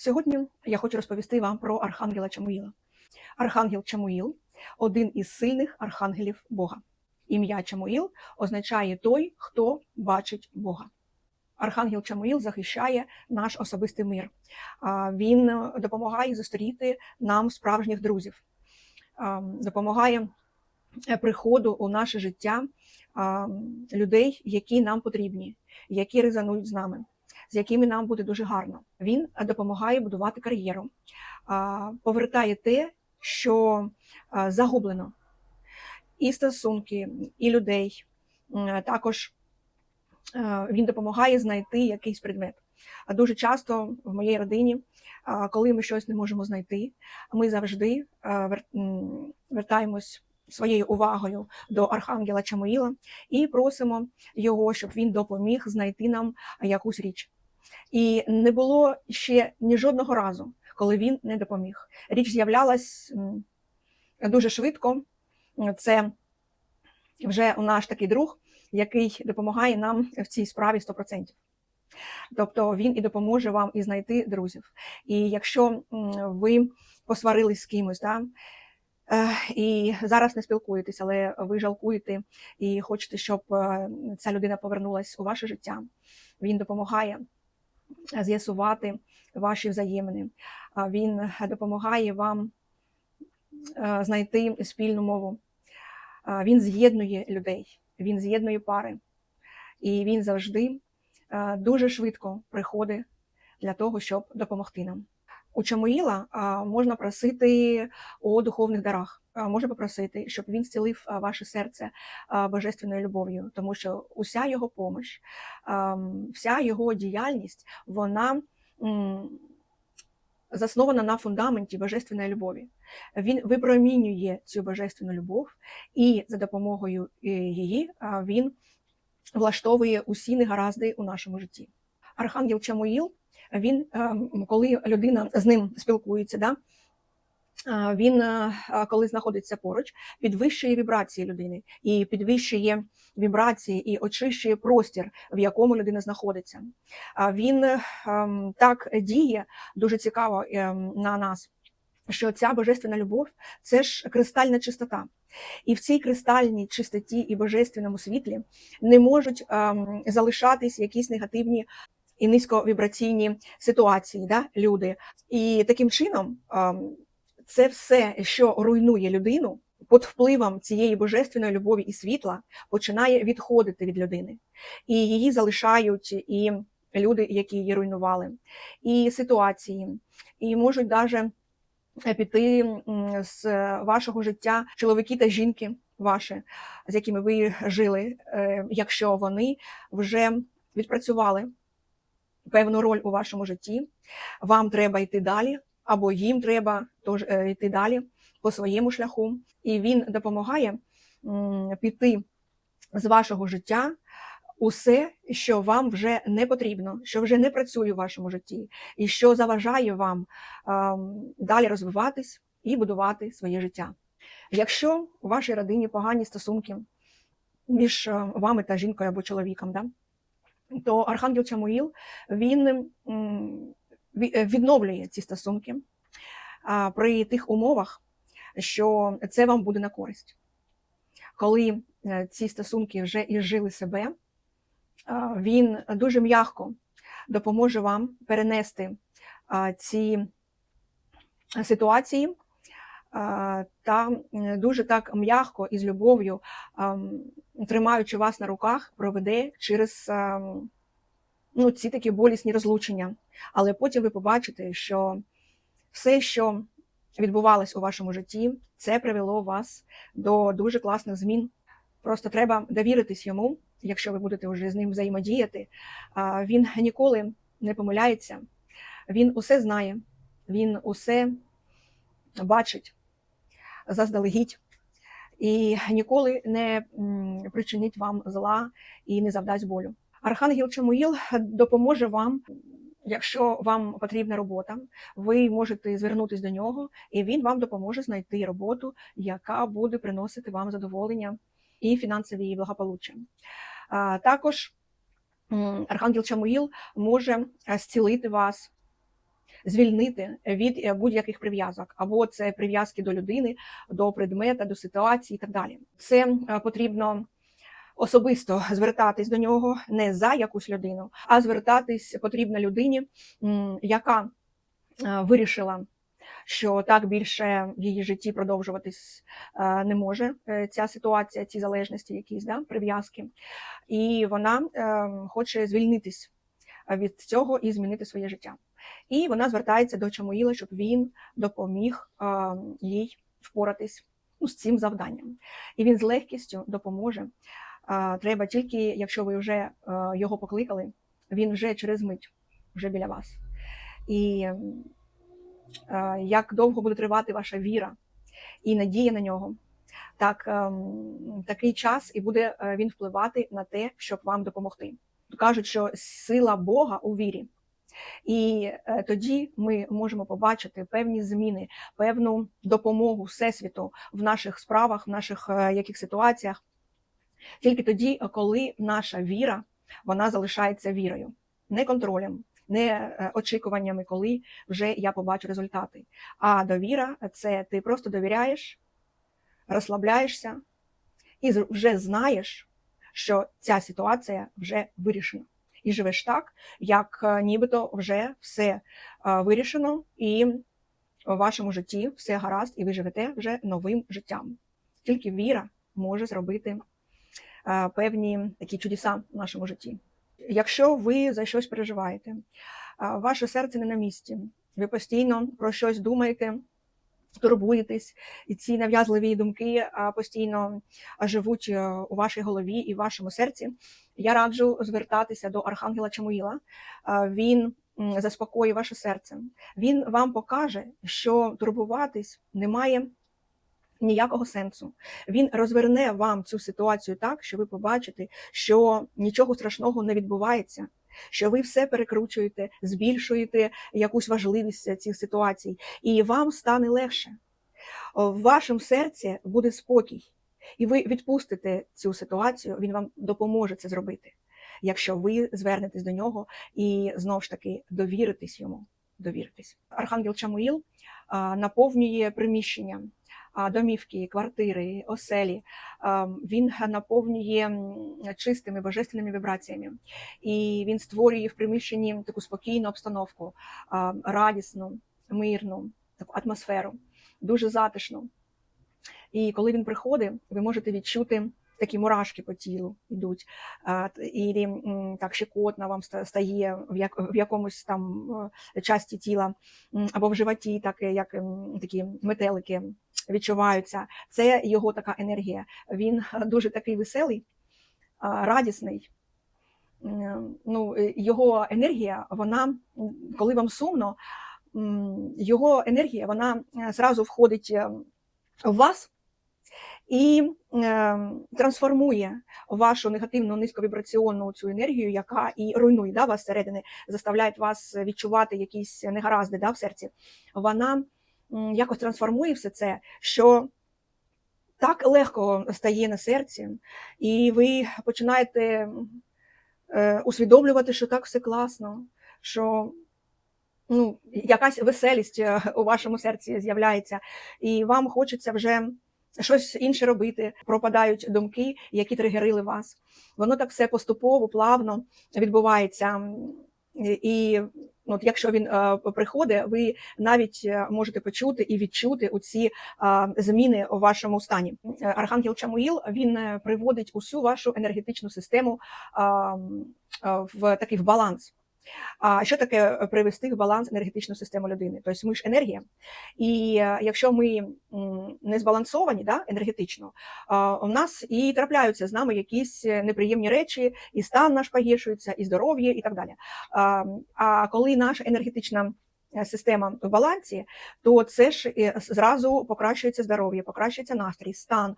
Сьогодні я хочу розповісти вам про архангела Чамуїла. Архангел Чамуїл один із сильних архангелів Бога. Ім'я Чамуїл означає той, хто бачить Бога. Архангел Чамуїл захищає наш особистий мир. Він допомагає зустріти нам справжніх друзів, допомагає е, приходу у наше життя людей, які нам потрібні, які резонують з нами, з якими нам буде дуже гарно. Він допомагає будувати кар'єру, повертає те, що загублено, і стосунки, і людей. Також е, він допомагає знайти якийсь предмет. А дуже часто в моїй родині, коли ми щось не можемо знайти, ми завжди е, вертаємось своєю увагою до архангела Чамуїла і просимо його, щоб він допоміг знайти нам якусь річ. І не було ще ні жодного разу, коли він не допоміг. Річ з'являлась дуже швидко. Це вже наш такий друг, який допомагає нам в цій справі 100%. Тобто він і допоможе вам і знайти друзів. І якщо ви посварились з кимось, да, е, і зараз не спілкуєтесь, але ви жалкуєте і хочете, щоб е, ця людина повернулась у ваше життя, він допомагає з'ясувати ваші взаємини. Він допомагає вам е, знайти спільну мову. Він з'єднує людей, він з'єднує пари, і він завжди е, дуже швидко приходить для того, щоб допомогти нам. У Чамуїла можна просити у духовних дарах. Можна попросити, щоб він зцілив ваше серце божественною любов'ю, тому що уся його помощ, вся його діяльність, вона заснована на фундаменті божественної любові. Він випромінює цю божественну любов, і за допомогою е, її він влаштовує усі негаразди у нашому житті. Архангел Чамуїл, він, ем, коли людина з ним спілкується, да, він, е, коли знаходиться поруч, підвищує вібрації людини і підвищує вібрації і очищує простір, в якому людина знаходиться. Він ем, так діє дуже цікаво на нас, що ця божественна любов це ж кристальна чистота. І в цій кристальній чистоті і божественному світлі не можуть ем, залишатись якісь негативні і низьковібраційні ситуації, да, люди. І таким чином це все, що руйнує людину, під впливом цієї божественної любові і світла починає відходити від людини. І її залишають і люди, які її руйнували, і ситуації, і можуть навіть піти з вашого життя чоловіки та жінки ваші, з якими ви жили, е, якщо вони вже відпрацювали певну роль у вашому житті, вам треба йти далі, або їм треба тож е, йти далі по своєму шляху, і він допомагає піти з вашого життя усе, що вам вже не потрібно, що вже не працює у вашому житті, і що заважає вам далі розвиватись і будувати своє життя. Якщо у вашій родині погані стосунки між е, вами та жінкою або чоловіком, да, то Архангел Чамуїл він е, відновлює ці стосунки при тих умовах, що це вам буде на користь. Коли е, ці стосунки вже ізжили себе, він дуже м'яко допоможе вам перенести ці ситуації та дуже так м'яко і з любов'ю, тримаючи вас на руках, проведе через ну, ці такі болісні розлучення. Але потім ви побачите, що все, що відбувалось у вашому житті, це привело вас до дуже класних змін. Просто треба довіритись йому, якщо ви будете вже з ним взаємодіяти. Він ніколи не помиляється, він усе знає, він усе бачить заздалегідь і ніколи не причинить вам зла і не завдасть болю. Архангел Чамуїл допоможе вам, якщо вам потрібна робота, ви можете звернутися до нього, і він вам допоможе знайти роботу, яка буде приносити вам задоволення і фінансові благополуччя. Також Архангел Чамуїл може зцілити вас, звільнити від е, будь-яких прив'язок, або це прив'язки до людини, до предмета, до ситуації і так далі. Це е, потрібно особисто звертатись до нього не за якусь людину, а звертатись потрібно людині, яка е, вирішила. Що так більше в її житті продовжуватись не може ця ситуація, ці залежності, якісь да, прив'язки, і вона е, хоче звільнитись від цього і змінити своє життя. І вона звертається до Чамуїла, щоб він допоміг їй впоратись ну, з цим завданням. І він з легкістю допоможе. Треба тільки, якщо ви вже його покликали, він вже через мить, вже біля вас. І як довго буде тривати ваша віра і надія на нього, так такий час і буде він впливати на те, щоб вам допомогти. Кажуть, що сила Бога у вірі. І е, тоді ми можемо побачити певні зміни, певну допомогу Всесвіту в наших справах, в наших е, яких ситуаціях. Тільки тоді, коли наша віра вона залишається вірою, не контролем, не е, очікуваннями, коли вже я побачу результати. А довіра це ти просто довіряєш, розслабляєшся і вже знаєш, що ця ситуація вже вирішена. І живеш так, як е, нібито вже все е, вирішено, і в вашому житті все гаразд, і ви живете вже новим життям. Тільки віра може зробити е, певні такі чудеса в нашому житті. Якщо ви за щось переживаєте, ваше серце не на місці, ви постійно про щось думаєте, турбуєтесь, і ці нав'язливі думки постійно живуть е, у вашій голові і в вашому серці. Я раджу звертатися до Архангела Чамуїла. Він заспокоює ваше серце. Він вам покаже, що турбуватись немає ніякого сенсу. Він розверне вам цю ситуацію так, що ви побачите, що нічого страшного не відбувається. Що ви все перекручуєте, збільшуєте якусь важливість цих ситуацій, і вам стане легше. В вашому серці буде спокій, і ви відпустите цю ситуацію, він вам допоможе це зробити, якщо ви звернетесь до нього і знову ж таки довіритесь йому. Довіритесь. Архангел Чамуїл наповнює приміщення, домівки, квартири, оселі. Він наповнює чистими божественними вібраціями, і він створює в приміщенні таку спокійну обстановку, радісну, мирну, таку атмосферу, дуже затишну. І коли він приходить, ви можете відчути такі мурашки по тілу йдуть, і так щекотно вам стає в, як, в якомусь там е, часті тіла, або в животі, так, як такі метелики відчуваються. Це його така енергія. Він е, дуже такий веселий, радісний. Ну, е, його енергія, вона, коли вам сумно, його енергія, вона е, зразу входить е, в вас і е, трансформує вашу негативну низьковібраційну цю енергію, яка і руйнує да, вас зсередини, заставляє вас відчувати якісь негаразди да, в серці. Вона якось трансформує все це, що так легко стає на серці, і ви починаєте е, усвідомлювати, що так все класно, що ну, якась веселість е, у вашому серці з'являється, і вам хочеться вже щось інше робити. Пропадають думки, які тригерили вас. Воно так все поступово, плавно відбувається. І от якщо він е, приходить, ви навіть е, можете почути і відчути оці е, зміни у вашому стані. Архангел Чамуїл він приводить усю вашу енергетичну систему в такий в баланс. А що таке привести в баланс енергетичну систему людини? Тобто ми ж енергія, і е, якщо ми не збалансовані да, енергетично, у нас і трапляються з нами якісь е, неприємні речі, і стан наш погіршується, і здоров'я, і так далі. А, коли наша енергетична е, система в балансі, то це ж е, зразу покращується здоров'я, покращується настрій, стан,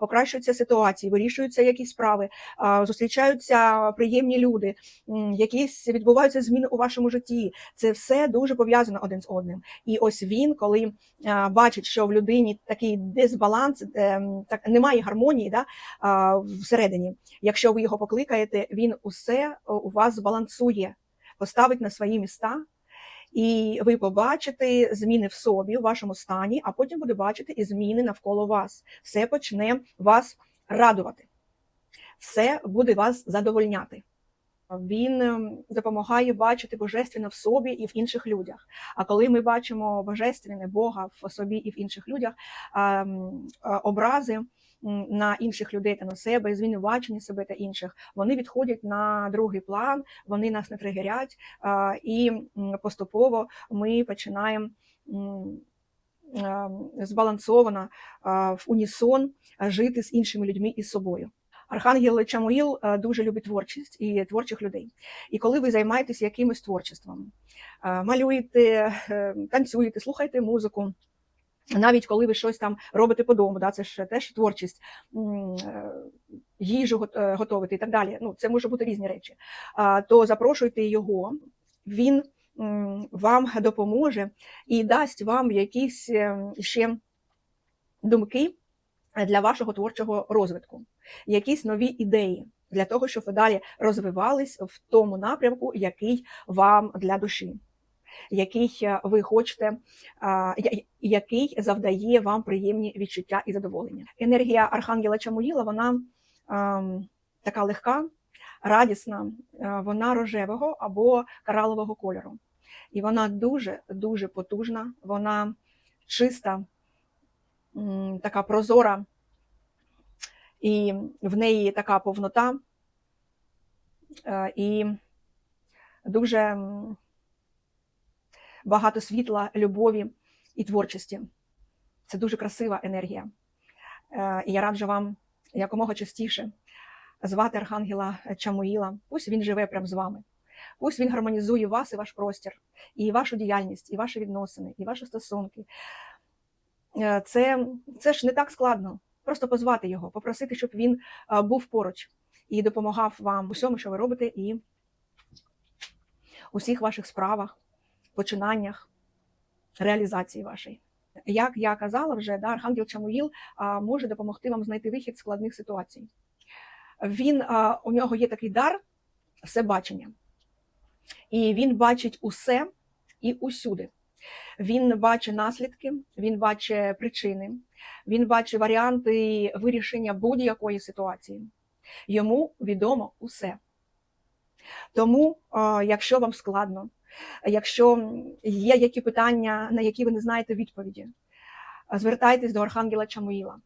покращуються ситуації, вирішуються якісь справи, зустрічаються приємні люди, якісь відбуваються зміни у вашому житті. Це все дуже пов'язано один з одним. І ось він, коли бачить, що в людині такий дисбаланс, ем, так немає гармонії да, всередині. Якщо ви його покликаєте, він усе у вас збалансує, поставить на свої міста. І ви побачите зміни в собі, в вашому стані, а потім буде бачити і зміни навколо вас. Все почне вас радувати, все буде вас задовольняти. Він ем, допомагає бачити божественне в собі і в інших людях. А коли ми бачимо божественне Бога в собі і в інших людях, ем, е, образи на інших людей та на себе, звинувачення себе та інших, вони відходять на другий план, вони нас не тригерять, і поступово ми починаємо збалансовано в унісон жити з іншими людьми і з собою. Архангел Чамуїл дуже любить творчість і творчих людей. І коли ви займаєтесь якимось творчеством, малюєте, е, танцюєте, слухаєте музику. Навіть коли ви щось там робите по дому, да, це ж теж творчість, е, їжу е, готовити і так далі. Ну, це може бути різні речі. То запрошуйте його, він вам допоможе і дасть вам якісь е, ще думки для вашого творчого розвитку, якісь нові ідеї для того, щоб ви далі розвивались в тому напрямку, який вам для душі, який ви хочете, який завдає вам приємні відчуття і задоволення. Енергія Архангела Чамуїла, вона ем, така легка, радісна, е, вона рожевого або коралового кольору. І вона дуже дуже потужна, вона чиста, м, така прозора, і в неї така повнота, е, і дуже багато світла, любові і творчості. Це дуже красива енергія. Е, І я раджу вам якомога частіше звати Архангела Чамуїла. Пусть він живе прямо з вами. Пусть він гармонізує вас і ваш простір, і вашу діяльність, і ваші відносини, і ваші стосунки. Е, Це, це ж не так складно. Просто позвати його, попросити, щоб він е, був поруч і допомагав вам у всьому, що ви робите, і у всіх ваших справах, починаннях, реалізації вашої. Як я казала вже, да, Архангел Чамуїл може допомогти вам знайти вихід з складних ситуацій. Він, у нього є такий дар всебачення. І він бачить усе і усюди. Він бачить наслідки, він бачить причини, він бачить варіанти вирішення будь-якої ситуації. Йому відомо усе. Тому, якщо вам складно, якщо є які питання, на які ви не знаєте відповіді, звертайтесь до Архангела Чамуїла.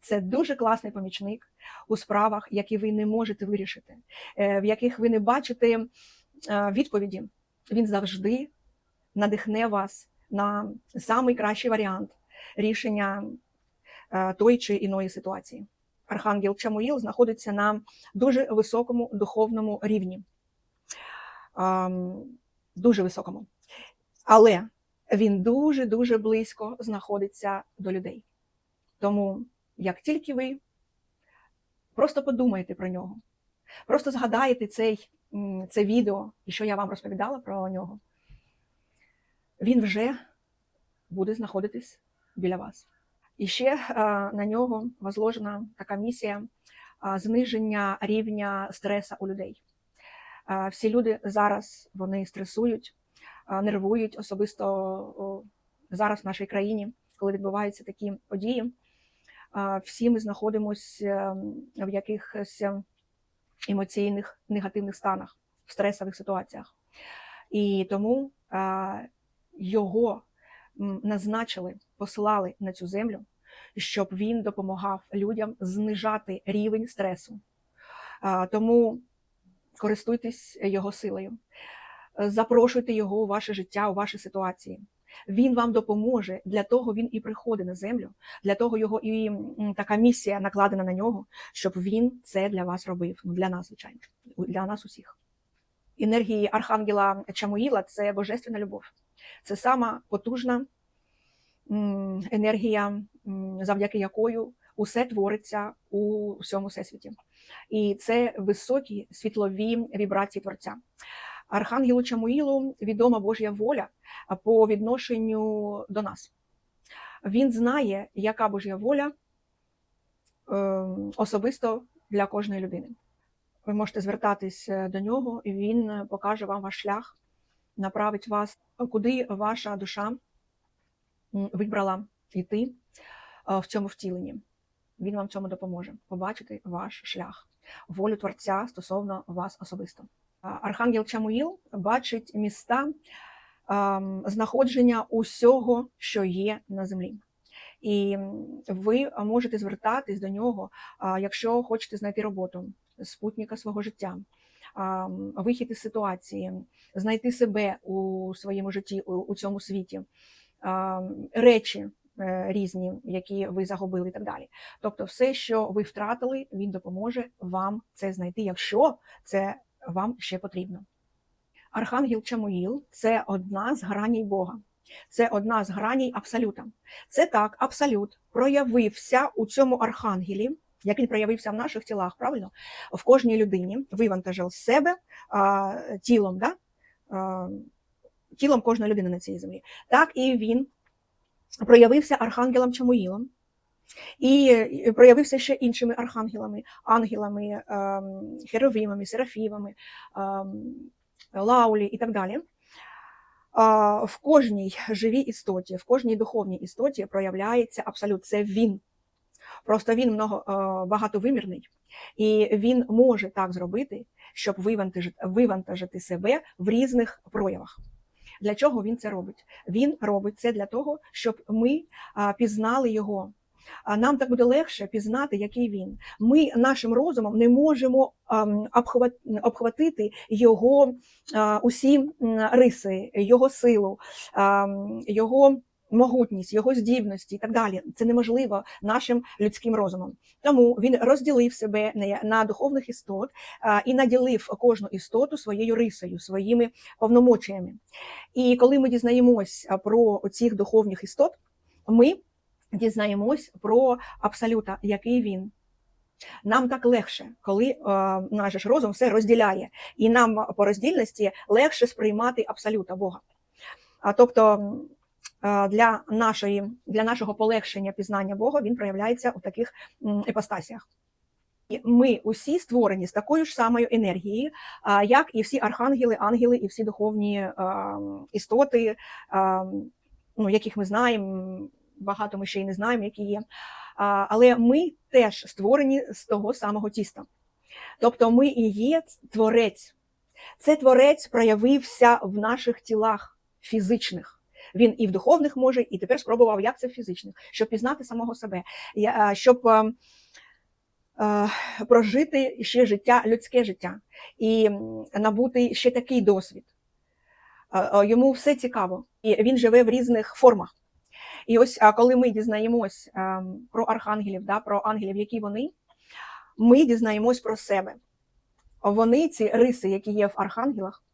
Це дуже класний помічник у справах, які ви не можете вирішити, е, в яких ви не бачите е, відповіді. Він завжди надихне вас на самий кращий варіант рішення е, тої чи іної ситуації. Архангел Чамуїл знаходиться на дуже високому духовному рівні. Дуже високому. Але він дуже-дуже близько знаходиться до людей. Тому, як тільки ви просто подумаєте про нього, просто згадаєте цей, це відео, і що я вам розповідала про нього, він вже буде знаходитись біля вас. І ще е, на нього возложена така місія е, зниження рівня стреса у людей. Е, Всі люди зараз вони стресують, е, нервують, особисто зараз в нашій країні, коли відбуваються такі події. Е, Всі ми знаходимося в якихось емоційних негативних станах, в стресових ситуаціях. І тому його назначили, послали на цю землю, щоб він допомагав людям знижати рівень стресу. Тому користуйтесь його силою, запрошуйте його у ваше життя, у ваші ситуації. Він вам допоможе. Для того він і приходить на землю, для того його і така місія накладена на нього, щоб він це для вас робив. Ну, для нас, звичайно, для нас усіх. Енергії Архангела Чамуїла це божественна любов. Це сама потужна енергія, завдяки якою усе твориться у всьому всесвіті. І це високі світлові вібрації творця. Архангелу Чамуїлу відома Божя воля по відношенню до нас. Він знає, яка Божа воля е, особисто для кожної людини. Ви можете звертатись е, до нього, і він покаже вам ваш шлях, направить вас, куди ваша душа вибрала йти е, в цьому втіленні. Він вам в цьому допоможе побачити ваш шлях, волю Творця стосовно вас особисто. Архангел Чамуїл бачить міста знаходження усього, що є на землі. І ви можете звертатись до нього, якщо хочете знайти роботу, спутника свого життя, вихід із ситуації, знайти себе у своєму житті, у, цьому світі, речі різні, які ви загубили, і так далі. Тобто, все, що ви втратили, він допоможе вам це знайти, якщо це вам ще потрібно. Архангел Чамуїл це одна з граней Бога. Це одна з граней Абсолюта. Це так, Абсолют проявився у цьому архангелі, як він проявився в наших тілах, правильно? В кожній людині вивантажив себе а, тілом, да? а, тілом кожної людини на цій землі. Так і він проявився архангелом Чамуїлом. І проявився ще іншими архангелами, ангелами, ем, херовимами, серафімами, ем, лаулі і так далі. В кожній живій істоті, в кожній духовній істоті проявляється абсолют. Це він. Просто він много, е, багатовимірний, і він може так зробити, щоб вивантажити, вивантажити себе в різних проявах. Для чого він це робить? Він робить це для того, щоб ми пізнали його. Нам так буде легше пізнати, який він. Ми нашим розумом не можемо обхватити його усі риси, його силу, його могутність, його здібності і так далі. Це неможливо нашим людським розумом. Тому він розділив себе на- духовних істот і наділив кожну істоту своєю рисою, своїми повномочиями. І коли ми дізнаємось про цих духовних істот, ми дізнаємось про абсолюта, який він. Нам так легше, коли наш ж розум все розділяє, і нам по роздільності легше сприймати абсолюта Бога. А тобто для, нашої, для нашого полегшення пізнання Бога він проявляється у таких м, епостасіях. І Ми усі створені з такою ж самою енергією, як і всі архангели, ангели, і всі духовні е, істоти, е, ну, яких ми знаємо, багато ми ще й не знаємо, які є. Але ми теж створені з того самого тіста. Тобто ми і є творець. Це творець проявився в наших тілах фізичних. Він і в духовних може, і тепер спробував, як це в фізичних, щоб пізнати самого себе, щоб е, е, прожити ще життя, людське життя, і набути ще такий досвід. Е, е, Йому все цікаво, і він живе в різних формах. І ось коли ми дізнаємось ем, про архангелів, да, про ангелів, які вони, ми дізнаємось про себе. Вони, ці риси, які є в архангелах,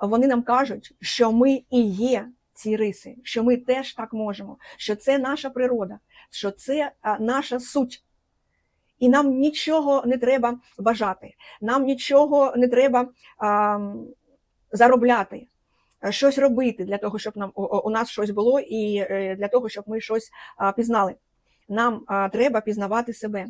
вони нам кажуть, що ми і є ці риси, що ми теж так можемо, що це наша природа, що це наша суть. І нам нічого не треба бажати, нам нічого не треба а, заробляти, е, щось робити для того, щоб нам у- нас щось було, і е, для того, щоб ми щось а, пізнали. Нам а, треба пізнавати себе,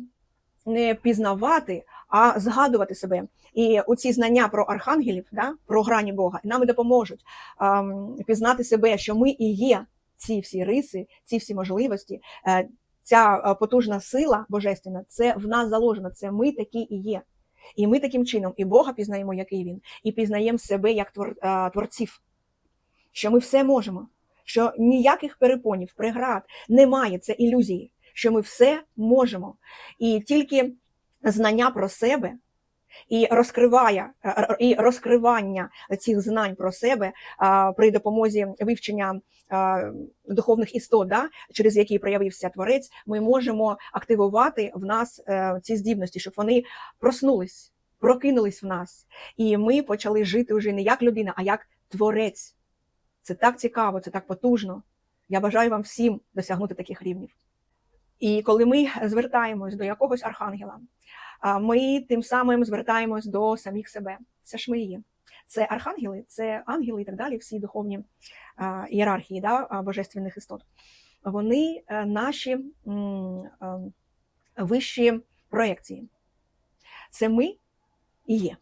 не пізнавати, а згадувати себе. І оці знання про архангелів, да, про грані Бога, нам допоможуть ам, пізнати себе, що ми і є ці всі риси, ці всі можливості. Е, Ця е, потужна сила божественна, це в нас заложено, це ми такі і є. І ми таким чином і Бога пізнаємо, який він, і пізнаємо себе як твор, е, творців, що ми все можемо, що ніяких перепонів, преград немає, це ілюзії, що ми все можемо. І тільки знання про себе і розкриває е, і розкривання цих знань про себе а, при допомозі вивчення а, духовних істот, да, через які проявився творець, ми можемо активувати в нас е, ці здібності, щоб вони проснулись, прокинулись в нас, і ми почали жити вже не як людина, а як творець. Це так цікаво, це так потужно. Я бажаю вам всім досягнути таких рівнів. І коли ми звертаємось до якогось архангела, ми тим самим звертаємось до самих себе. Це ж ми є. Це архангели, це ангели і так далі, всі духовні ієрархії да, божественних істот. Вони е, наші е, вищі проекції. Це ми і є.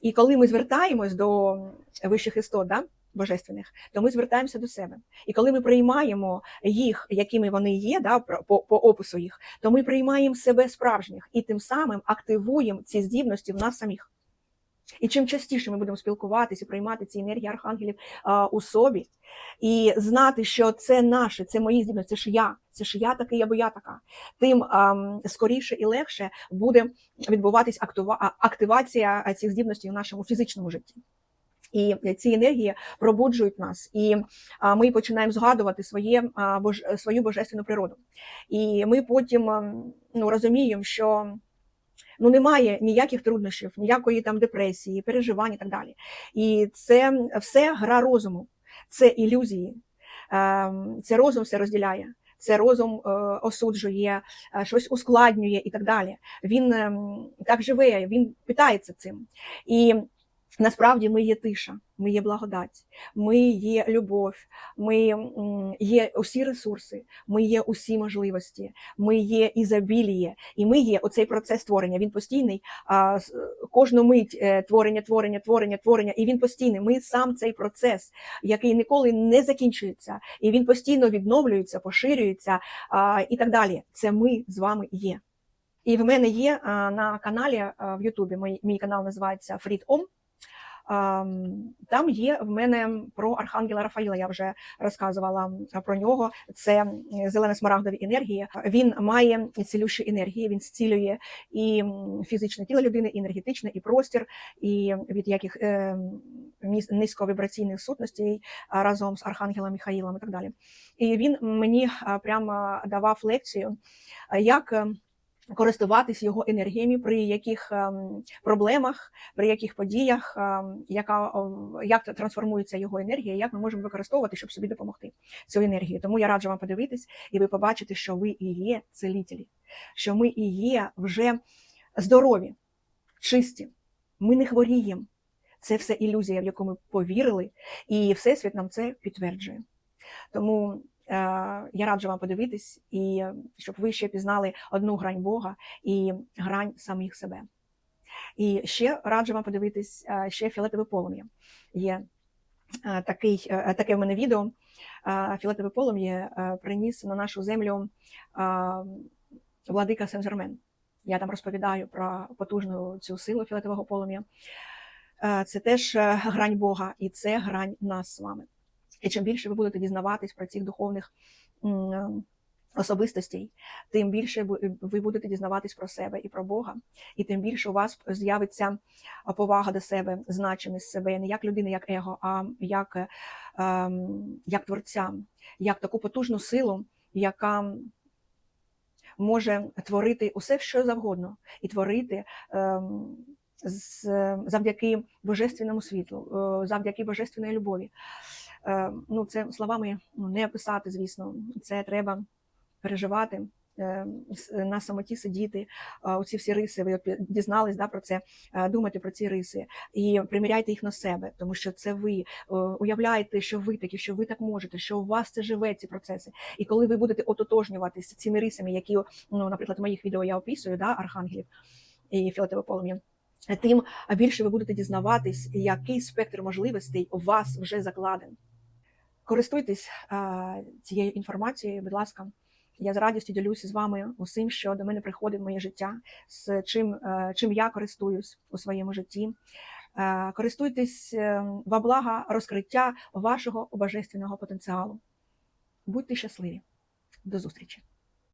І коли ми звертаємось до вищих істот, да, божественних, то ми звертаємося до себе. І коли ми приймаємо їх, якими вони є, да, по, по опису їх, то ми приймаємо себе справжніх і тим самим активуємо ці здібності в нас самих. І чим частіше ми будемо спілкуватися і приймати ці енергії архангелів а, у собі, і знати, що це наше, це мої здібності, це ж я, це ж я такий або я така, тим ам, скоріше і легше буде відбуватись активація цих здібностей у нашому фізичному житті. І ці енергії пробуджують нас, і ми починаємо згадувати своє, свою божественну природу. І ми потім ем, ну, розуміємо, що ну, немає ніяких труднощів, ніякої там депресії, переживань і так далі. І це все гра розуму, це ілюзії, Ем, це розум все розділяє. Це розум е, осуджує, е, щось ускладнює і так далі. Він ем, так живе, він питається цим. І насправді ми є тиша, ми є благодать, ми є любов, ми є усі ресурси, ми є усі можливості, ми є ізобіліє, і ми є оцей процес творення. Він постійний, кожну мить е, творення, творення, творення, творення, і він постійний. Ми сам цей процес, який ніколи не закінчується, і він постійно відновлюється, поширюється і так далі. Це ми з вами є. І в мене є на каналі в Ютубі. Мій, канал називається FreedOm. Ам, Там є в мене про архангела Рафаїла. Я вже розказувала про нього. Це зелено-смарагдові енергії. Він має цілющі енергії. Він зцілює і фізичне тіло людини, і енергетичне, і простір, і від яких е, низьковібраційних сутностей разом з архангелом Михаїлом і так далі. І він мені прямо давав лекцію, як. Користуватись його енергіями при яких ем, проблемах, при яких подіях, ем, яка як трансформується його енергія, як ми можемо використовувати, щоб собі допомогти цю енергію. Тому я раджу вам подивитись, і ви побачите, що ви і є целітелі, що ми і є вже здорові, чисті. Ми не хворіємо. Це все ілюзія, в яку ми повірили, і Всесвіт нам це підтверджує. Тому я раджу вам подивитись, і е, щоб ви ще пізнали одну грань Бога і грань самих себе. І ще раджу вам подивитись е, ще фіолетове полум'я. Є е, такий, е, таке в мене відео. Е, Фіолетове полум'я е, приніс на нашу землю е, владика Сен-Жермен. Я там розповідаю про потужну цю силу фіолетового полум'я. Е, Це теж е, грань Бога, і це грань нас з вами. І чим більше ви будете дізнаватись про цих духовних е, особистостей, тим більше ви будете дізнаватись про себе і про Бога, і тим більше у вас з'явиться повага до себе, значимість себе не як людини, як его, а як, е, ем, як творця, як таку потужну силу, яка може творити усе, що завгодно, і творити. ем, завдяки божественному світлу, е, завдяки божественної любові. Е, Ну, це словами ну, не описати, звісно. Це треба переживати, е, на самоті сидіти. Оці всі риси, ви дізнались да, про це, е, думайте про ці риси і приміряйте їх на себе, тому що це ви уявляєте, що ви такі, що ви так можете, що у вас це живе ці процеси. І коли ви будете ототожнюватися цими рисами, які, ну, наприклад, в моїх відео я описую, да, архангелів і фіолетове полум'я. Тим більше ви будете дізнаватись, який спектр можливостей у вас вже закладен. Користуйтесь а, цією інформацією, будь ласка. Я з радістю ділюся з вами усім, що до мене приходить в моє життя, з чим, е, чим я користуюсь у своєму житті. Е, Користуйтесь е, во благо розкриття вашого божественного потенціалу. Будьте щасливі. До зустрічі!